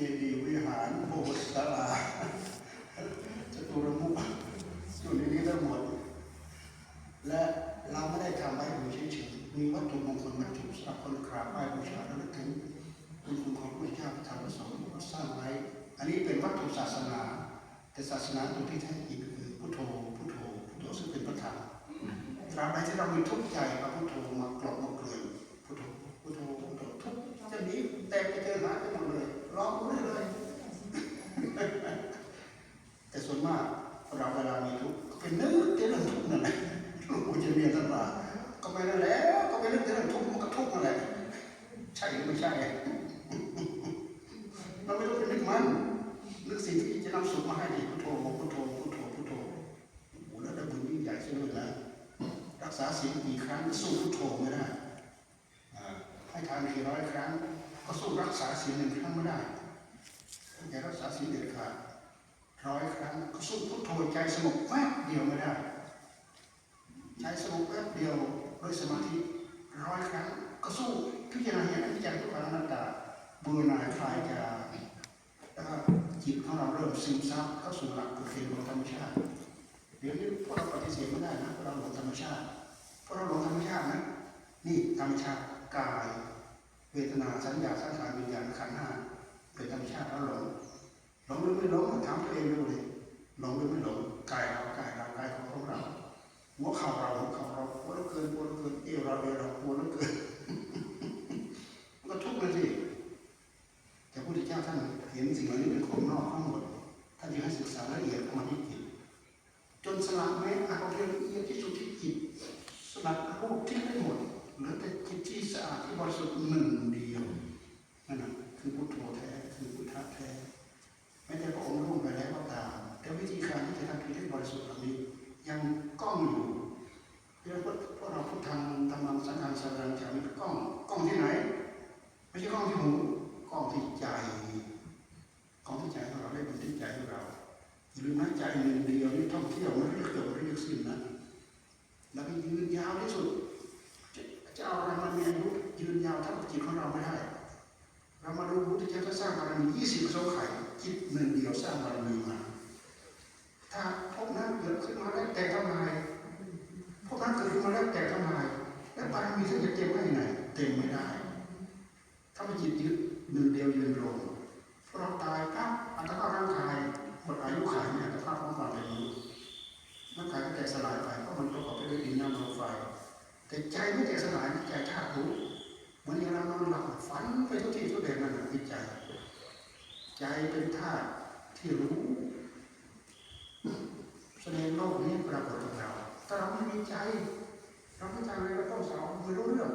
ดีย์วิหารโบสถ์ศาลาจตุรมุขอยู่ในนี้ทั้งหมด และเราไม่ได้ทำไว้ดูเฉยๆมีวัตถุมงคลวัตถุสำหรับคนกราบไหว้บูชาและนึกถึงคุณคุณของพระพุทธเจ้าพระธรรมสงฆ์สร้างไว้ อันนี้เป็นวัตถุศาสนา แต่ศาสนาตัวที่แท้จริงคือพุทโธพุทโธพุทโธซึ่งเป็นพระธรรมตราบใดที่เรามีทุกข์ใจเอาพุทโธมากรอบมาเกลื่อนพุทโธพุทโธพุทโธทุกข์จะหนีแต่ไปเจอหายไปหมดเลยร้องไม่เลย แต่ ส่วนมากเราเวลามีทุกข์ก็เป็นนึกแต่เรื่องทุกข์นั่นแหละหลวงปู่จะเรียนท่านว่าก็ไม่นั่นแหละก็ไปนึกแต่เรื่องทุกข์มันก็ทุกข์นั่นแหละใช่หรือไม่ใช่เราไม่ต้องไปนึกมันนึกสิ่งที่จะนำสุขมาให้ดีพุทโธพุทโธพุทโธพุทโธโอ้โหแล้วได้บุญยิ่งใหญ่เช่นเลยนะรักษาศีลกี่ครั้งสู้พุทโธไม่ได้ให้ทานกี่ร้อยครั้งก็สู้รักษาศีลหนึ่งครั้งไม่ได้อย่รักษาศีลเด็ดขาด ร้อยครั้งก็สู้พุทโธใจสงบแป๊บเดียวไม่ได้ใจสงบแป๊บเดียวด้วยสมาธิร้อยครั้งก็สู้พิจารณาเห็นอนิจจังทุกขังนัตตาเบื่อหน่ายคลายจากแล้วก็จิตของเราเริ่มซึมซับเข้าสู่หลักกฎเกณฑ์ของธรรมชาติ เดี๋ยวนี้พวกเราปฏิเสธไม่ได้นะพวกเราหลงธรรมชาติพวกเราหลงธรรมชาตินะนี่ธรรมชาติกาย เวทนาสัญญาสังขารวิญญาณขันธ์ห้าเป็นธรรมชาติแล้วหลง ลงหรือไม่หลงถามตัวเองดูเลยหลงหรือไม่หลงกายเรากายเรากายของของเราหัวเข่าเราหัวเข่าเราปวดเหลือเกินปวดเหลือเกินเอวเราเอวเราปวดเหลือเกินมันก็ทุกข์เลยสิแต่พระพุทธเจ้าท่านเห็นสิ่งเหล่านี้เป็นของนอกทั้งหมด ยังก้องอยู่เรียกว่าพวกเราพุทธังธรรมังสังฆังสารังฉามิกล้องกล้องที่ไหน ไม่ใช่กล้องที่หูกล้องที่ใจกล้องที่ใจของเราได้เป็นที่ใจของเราอย่าลืมนะใจหนึ่งเดียวนี่ท่องเที่ยวไม่ได้เกิดไม่ได้สิ้นนะแล้วก็ยืนยาวที่สุดจะจะเอาอะไรมามีอายุยืนยาวเท่ากับจิตของเราไม่ได้เรามาดูพุทธเจ้าก็สร้างบารมียี่สิบโสไข่จิตหนึ่งเดียวสร้างบารมีมาถ้าพวกนั้น กิดขึ้นมาแล้วแต่ทำลายพวกนั้นเกิดขึ้นมาแล้วแต่ทำลาย แล้วบารมีท่านจะเต็มได้ยังไงเต็มไม่ได้ถ้าไม่จิตยึดหนึ่งเดียวยืนตรงพอเราตายปั๊บอัตภาพร่างกายหมดอายุขัยเนี่ยอัตภาพของความเป็นนุษย์ร่างกายก็แตกสลายไปเพราะมันประกอบไปด้วยดินน้ำลมไฟแต่ใจไม่แตกสลายใจธาตุรู้เหมือนอย่างเรานอนหลับฝันไปทุกที่ทุกเดือนนั่นคือใจ ใจเป็นธาตุที่รู้ แสดงโลกนี้ปรากฏกับเราถ้าเราไม่มีใจ เราไม่ทำอะไรเราต้องสอนไม่รู้เรื่อง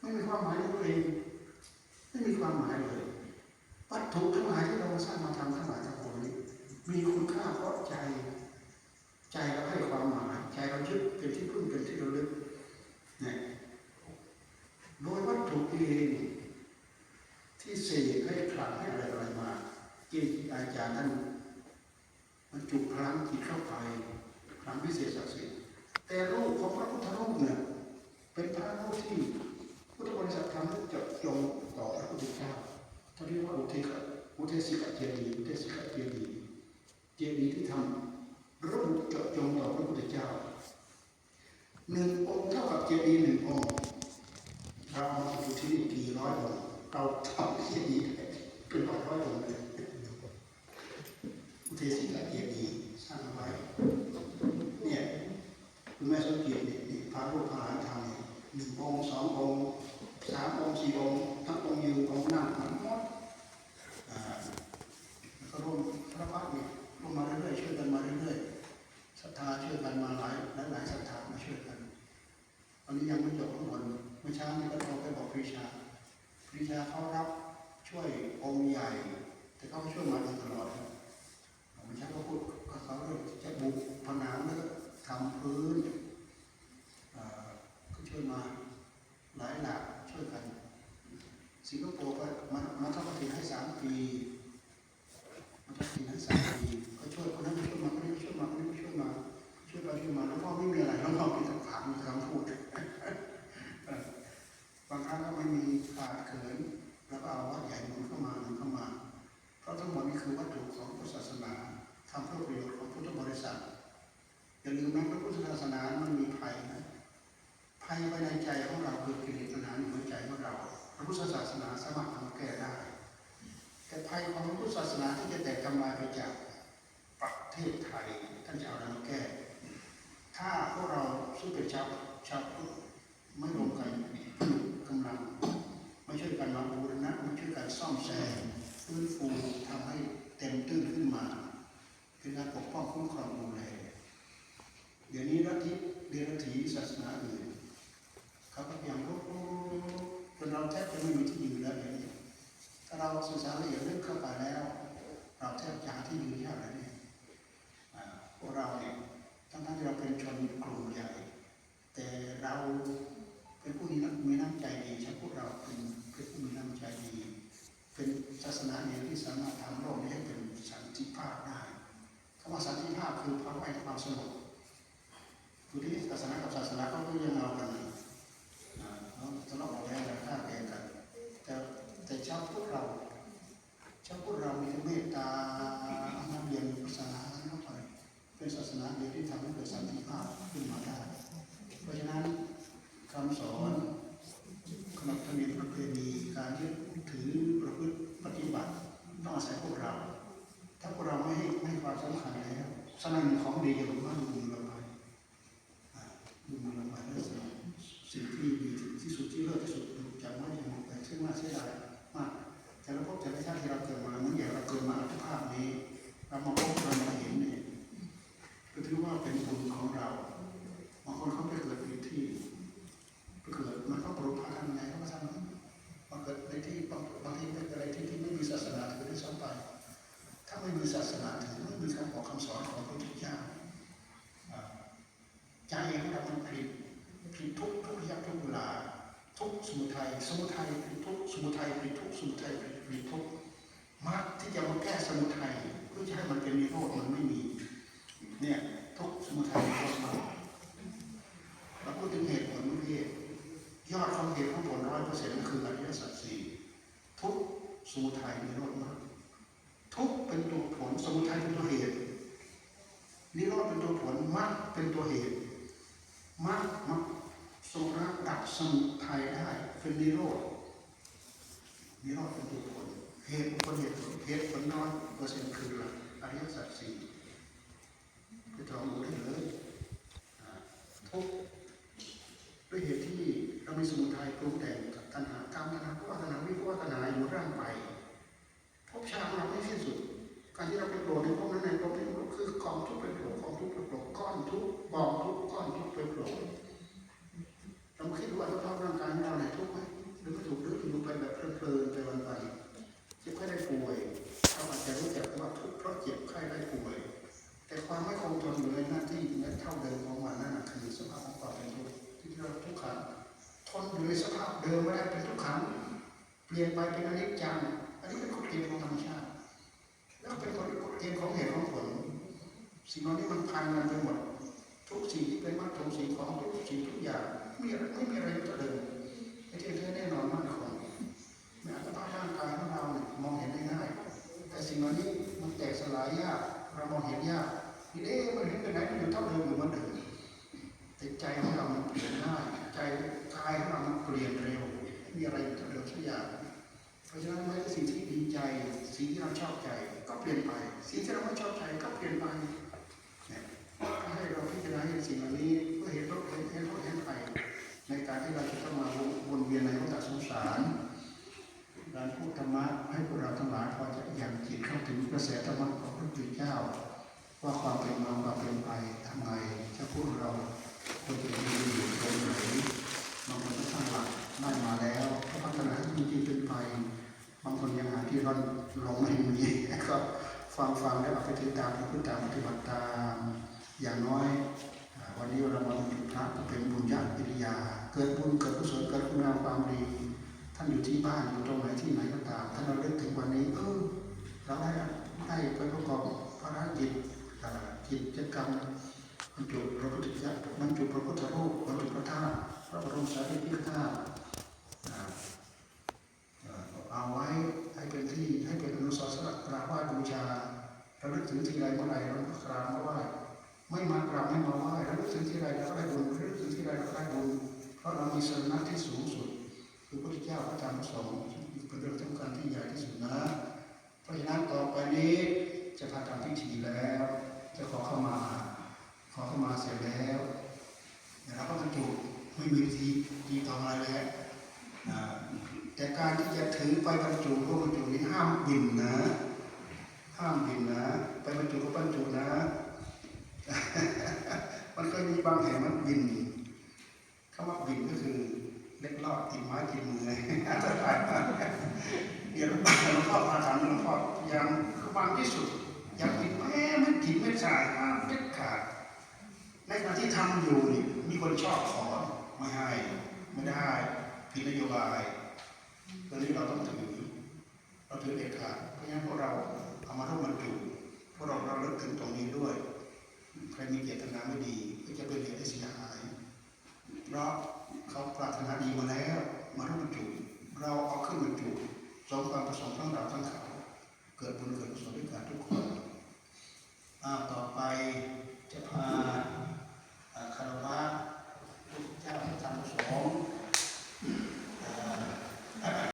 ไม่มีความหมายในตัวเองไม่มีความหมายเลยวัตถุทั้งหลายที่เราสร้างมาทำทั้งหลายทั้งปวงนี้มีคุณค่าเพราะใจ ใจเราให้ความหมายใจเรายึดเป็นที่พึ่งเป็นที่ระลึกเนี่ยโดยวัตถุเองที่เสกให้ผลักให้อะไรอะไรมาเกจิอาจารย์ท่าน มันจุพลังจิตเข้าไปพลังพิเศษศักดิ์สิทธิ์แต่รูปของพระพุทธรูปเนี่ยเป็นพระรูปที่พุทธบริษัททำให้จะจงต่อพระพุทธเจ้าเขาเรียกว่าอุเทกอุเทสิกะเจดีย์อุเทสิกะเจดีย์เจดีย์ที่ทำระบุเจะจงต่อพระพุทธเจ้าหนึ่งองค์เท่ากับเจดีย์หนึ่งองค์เรามาอยู่ที่นี่กี่ร้อยองค์เราทำเจดีย์เป็นร้อยร้อยองค์เลย อุเทศิกะเกียรติสร้างเอาไว้เนี่ยคุณแม่สมเกียรติเนี่ยพระรูปพระอรหันต์เนี่ยหนึ่งองค์สององค์สามองค์สี่องค์ทั้งองค์ยืนองค์นั่งทั้งหมดอ่าแล้วก็ร่วมพระพักตร์เนี่ยร่วมมาเรื่อยๆช่วยกันมาเรื่อยๆศรัทธาช่วยกันมาหลายหลายศรัทธามาช่วยกันตอนนี้ยังไม่จบข้างบนเมื่อเช้านี้ก็โทรไปบอกปรีชาปรีชาเขารับช่วยองค์ใหญ่ แต่เขาช่วยมาตลอดนะ ผมใช้ก็พูดกับเขาเรื่องจะบุกผ นังแล้วก็ทำพื้นก็ช่วยมาหลายหลักช่วยกัน สิงคโปร์ก็มามาทำกฐินให้สามปีมาทำกฐินให้สามปีก็ช่วยคนนั้นช่วยมาคนนี้ช่วยมาคนนี้ช่วยมาช่วยไปช่วยมาแล้วก็ไม่มีอะไรแล้วก็มีแต่ถามมีคำพูดบางครั้งก็ไม่มีขาดเขินแล้วก็เอาวัดใหญ่หนุนเข้ามาหนุนเข้ามา เพราะทั้งหมดนี้คือวัตถุของพุทธศาสนาทำเพื่อประโยชน์ของพุทธบริษัท อย่าลืมนะพระพุทธศาสนามันมีภัยนะภัยภายในใจของเราคือกิเลสตัณหาในหัวใจของเรา พระพุทธศาสนาสามารถทำแก้ได้ แต่ภัยของพระพุทธศาสนาที่จะแตกทำลายไปจากประเทศไทยท่านจะเอาอะไรมาแก้ ถ้าพวกเราซึ่งเป็นชาวชาวพุทธไม่รวมกันกำลังไม่ช่วยกันมาบูรณะไม่ช่วยกันซ่อมแซมฟื้นฟูทำให้เต็มตื้นขึ้นมาเป็นการปกป้องคุ้มครองดูแล เดี๋ยวนี้รัฐทิเดรัจฉีศาสนาอื่นเขาก็พยายามรบจนเราแทบจะไม่มีที่ยืนแล้วเดี๋ยวนี้ถ้าเราศึกษาละเอียดลึกเข้าไปแล้ว เราแทบจะหาที่ยืนยากแล้วเนี่ยพวกเราเนี่ยทั้งๆที่เราเป็นชนกลุ่มใหญ่แต่เราเป็นผู้มีน้ำมีน้ำใจดีใช่พวกเราเป็นเป็นผู้มีน้ำใจดี เป็นศาสนาเดียวที่สามารถทำโลกนี้ให้เป็นสันติภาพได้คำว่าสันติภาพคือความให้ความสงบ คือที่ศาสนากับศาสนาก็คือยังเอากันะเขาทะเลาะเบาะแว้งกันฆ่าแกล้งกัน แต่แต่ชาวพวกเราชาวพวกเรามีเมตตาน้ำเย็นศาสนาเข้าไปเป็นศาสนาเดียวที่ทำให้เกิดสันติภาพขึ้นมาได้ เพราะฉะนั้นคำสอนขนบธรรมเนียมประเพณีการยึดถือประพฤติปฏิบัติต้องอาศัยพวกเรา ถ้าพวกเราไม่ให้ไม่ความสำคัญแล้วสนั่นของดีจะลงมาดูมื มุทัยสมุทัยผิดทุกสมุทัยผิดทุกสมุทัยผิดทุกมรรคที่จะมาแก้สมุทัยเพื่อจะให้มันเป็นนิโรธมันไม่มี เนี่ยทุกสมุทัยนิโรธมรรคเราพูดถึงเหตุผลเมื่อกี้ยอดของเหตุของผลร้อยเปอร์เซ็นต์ก็คืออริยสัจสี่ทุกสมุทัยนิโรธมรรคทุกข์เป็นตัวผลสมุทัยเป็นตัวเหตุนิโรธเป็นตัวผลมรรคเป็นตัวเหตุมรรคมรรคสมุทัยดับสมุทัยได้ เป็นนิโรธนิโรธเป็นตัวผลเหตุผลเหตุผลเหตุผลน้อยเปอร์เซ็นต์คืออริยสัจสี่ไปจองดูได้เลยอ่าทุกด้วยเหตุที่เรามีสมุทัยปรุงแต่งกับตัณหากรรมตัณหาภวตัณหาวิภวตัณหาอยู่ร่างไป เป็นอนิจจัง อันนี้เป็นกฎเกณฑ์ของธรรมชาติ แล้วเป็นกฎเกณฑ์ของเหตุของผล สิ่งเหล่านี้มันพันกันไปหมด ทุกสิ่งที่เป็นวัตถุสิ่งของทุกสิ่งทุกอย่างไม่มีไม่มีอะไรจะเดิมไม่ใช่แท้แน่นอนมั่นคงแม้อัตภาพร่างกายของเราเนี่ยมองเห็นได้ง่าย แต่สิ่งเหล่านี้มันแตกสลายยาก เรามองเห็นยากทีนี้มันเห็นไปไหนมันอยู่เท่าเดิมอยู่เหมือนเดิมแต่ใจของเรามันเปลี่ยนได้ใจกายของเรามันเปลี่ยนเร็วไม่มีอะไรอยู่เท่าเดิมสักอย่าง เพราะฉะนั้นแม้สิ่งที่ดีใจ สิ่งที่เราชอบใจก็เปลี่ยนไป สิ่งที่เราไม่ชอบใจก็เปลี่ยนไปเนี่ยให้เราพิจารณาเห็นสิ่งเหล่านี้เพื่อเห็นโทษเห็นเห็นโทษเห็นภัยในการที่เราจะต้องมาวนเวียนในวัฏสงสารการพูดธรรมะให้พวกเราทั้งหลายพอจะยังจิตเข้าถึงกระแสธรรมะของพระพุทธเจ้า ว่าความเป็นมาความเป็นไปทำไงจะพูดเราควรจะมีอยู่ตรงไหนบางคนก็ตั้งหลักได้มาแล้วก็พัฒนาให้มันจริงเป็นไป บางคนยังหาที่ร่อนลงไม่มีก็ฟังฟังแล้วเอาไปติดตามไปพึ่งตามปฏิบัติตาม อย่างน้อยวันนี้เรามาเป็นพระก็เป็นบุญญาปิริยา เกิดบุญเกิดกุศลเกิดคุณงามความดี ท่านอยู่ที่บ้านอยู่ตรงไหนที่ไหนก็ตาม ท่านเราเลิกถึงวันนี้เออเราได้ได้ไปประกอบภารกิจอ่ากิจกรรมบรรจุพระพุทธเจ้าบรรจุพระพุทธรูปบรรจุพระธาตุพระบรมสารีริกธาตุาไว้ให้เป็นที่ให้เป็นอนุสรณ์สำหรักราบไหว้บูชาระลึกถึงที่ใดเมื่อไหร่เราก็กราบมาไหวไม่มากราบไม่มาไหว้ระลึกถึงที่ใดก็ได้บุญระลึกถึงที่ใดก็ได้บุญเพราะเรามีสรณะที่สูงสุด คือพระเจ้าพระธรรมพรงเป็นเรื่องสำคัญที่ใหญ่ที่สุดนะเพราะฉะนั้นต่อไปนี้จะทำการพิธีแล้ว จะขอเข้ามาขอเข้ามาเสร็จแล้วนะครับก็จุไม่มีทีทีทองอะไรแล้ว แต่การที่จะถือไปบรรจุก็บรรจุนี้ห้ามบินนะ ห้ามบินนะ ไปบรรจุก็บรรจุนะ มันก็มีบางแห่งมันบินคำว่าบินก็คือเล็ดลอดติดไม้ติดมืออันตรายมากเดี๋ยวหลวงพ่อมาถามหลวงพ่อพยายางที่สุดย่าผิดแม้ไม่ผิดไม่ใช่ห้ามเด็ดขาดในขณะที่ทำอยู่นี่มีคนชอบขอไม่ให้ไม่ได้ผิดนโยบาย ตอนนี้เราต้องถือเราถือเด็ดขาดเพราะงั้นพวกเราเอามาร่วมบรรจุพวกเราเราเลิกถึงตรงนี้ด้วย ใครมีเจตนาไม่ดีก็จะเป็นเหตุให้เสียหายเพราะเขาปรารถนาดีมาแล้ว มาร่วมบรรจุเราเอาขึ้นบรรจุสองความประสงค์ทั้งเราทั้งเขา เกิดบุญเกิดกุศลด้วยกันทุกคน